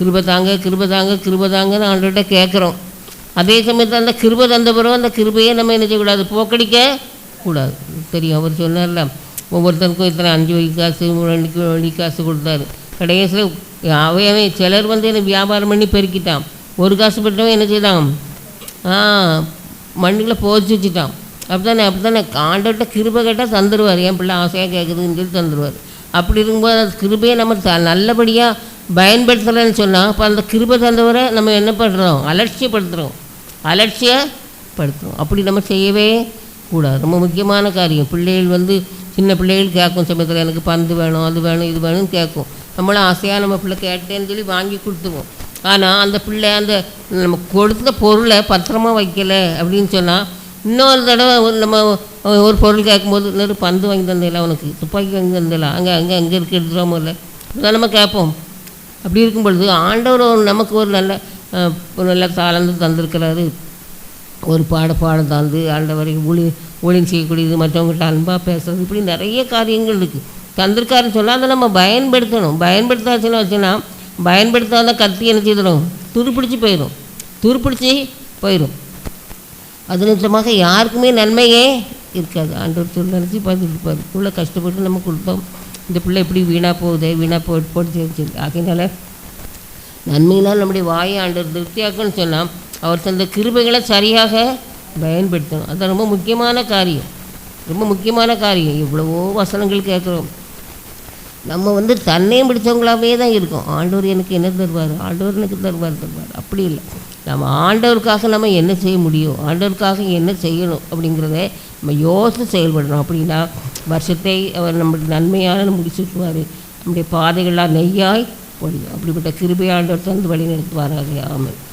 கிருபை தாங்க கிருபை தாங்க கிருபை தாங்கன்னு ஆண்டவர்கிட்ட கேட்குறோம். அதே சமயத்தில் அந்த கிருபை தந்த பிறகு அந்த கிருபையை நம்ம என்ன செய்யக்கூடாது? போக்கடிக்க கூடாது. தெரியும் அவர் சொன்னார்ல ஒவ்வொருத்தருக்கும் இத்தனை அஞ்சு வழி காசு ரெண்டு வழி காசு கொடுத்தாரு. கடைசியில் அவையவே சிலர் வந்து என்ன வியாபாரம் பண்ணி பெருக்கிட்டான். ஒரு காசு பெற்றவன் என்ன செய்தான்? ஆ மண்ணில் போச்சு வச்சுட்டான். அப்படித்தானே அப்படித்தானே? ஆண்டவர்கிட்ட கிருபை கேட்டால் தந்துடுவார் என் பிள்ளை ஆசையாக கேட்குதுன்னு சொல்லி தந்துடுவார் அப்படி இருக்கும்போது அந்த கிருபையை நம்ம த நல்லபடியாக பயன்படுத்துகிறேன்னு சொன்னால் அப்போ அந்த கிருபை தந்தவரை நம்ம என்ன பண்ணுறோம் அலட்சியப்படுத்துகிறோம் அலட்சியப்படுத்துகிறோம் அப்படி நம்ம செய்யவே கூடாது. ரொம்ப முக்கியமான காரியம். பிள்ளைகள் வந்து சின்ன பிள்ளைகள் கேட்கும் சமயத்தில் எனக்கு பந்து வேணும் அது வேணும் இது வேணும்னு கேட்கும். நம்மளும் ஆசையாக நம்ம பிள்ளை கேட்டேன்னு சொல்லி வாங்கி கொடுத்துருவோம். ஆனால் அந்த பிள்ளை அந்த நம்ம கொடுத்த பொருளை பத்திரமா வைக்கலை அப்படின்னு சொன்னால் இன்னொரு தடவை ஒரு நம்ம ஒரு பொருள் கேட்கும்போது இன்னொரு பந்து வாங்கி தந்தில்ல அவனுக்கு துப்பாக்கி வாங்கி தந்தில்ல அங்கே அங்கே அங்கே இருக்க எடுத்துடாம இல்லை இதான் நம்ம கேட்போம். அப்படி இருக்கும் பொழுது ஆண்டவர் ஒரு நமக்கு ஒரு நல்ல ஒரு நல்ல தாளந்து தந்திருக்கிறாரு. ஒரு பாட பாடம் தந்து ஆண்டவரை ஊழி ஊழியம் செய்யக்கூடியது மற்றவங்கள்ட்ட அன்பாக பேசுறது இப்படி நிறைய காரியங்கள் இருக்குது தந்திருக்காருன்னு சொன்னால் அதை நம்ம பயன்படுத்தணும். பயன்படுத்தாச்சுன்னு வச்சுன்னா பயன்படுத்தாத கத்தி என்ன செய்திடும் துருப்பிடிச்சு போயிடும் துருப்பிடிச்சு போயிடும் அது நிமித்தமாக யாருக்குமே நன்மையே இருக்காது. ஆண்டவர் சொல்லி நினச்சி பார்த்துட்டு இருப்பார். பிள்ளை கஷ்டப்பட்டு நம்ம கொடுப்போம் இந்த பிள்ளை எப்படி வீணாக போகுது வீணாக போட்டு போட்டு சொல்லி ஆகையினால நன்மையினால் நம்முடைய வாயை ஆண்டவர் திருப்தியாக்குன்னு சொன்னால் அவர் தந்த கிருபைகளை சரியாக பயன்படுத்தணும். அது ரொம்ப முக்கியமான காரியம். ரொம்ப முக்கியமான காரியம். இவ்வளவோ வசனங்கள் கேட்குறோம். நம்ம வந்து தன்னையும் பிடிச்சவங்களாவே தான் இருக்கோம். ஆண்டவர் எனக்கு என்ன தருவார்? ஆண்டவர் எனக்கு தருவார் தருவார். அப்படி இல்லை. நம்ம ஆண்டவருக்காக நம்ம என்ன செய்ய முடியும்? ஆண்டவருக்காக என்ன செய்யணும்? அப்படிங்கிறத நம்ம யோசித்து செயல்படணும். அப்படின்னா வருஷத்தை அவர் நம்மளுக்கு நன்மையான முடிச்சுட்டுவார் நம்முடைய பாதைகளாக நெய்யாய் பொழியும் அப்படிப்பட்ட கிருபையாண்டவர் தந்து வழி நடத்துவாராக ஆமாம்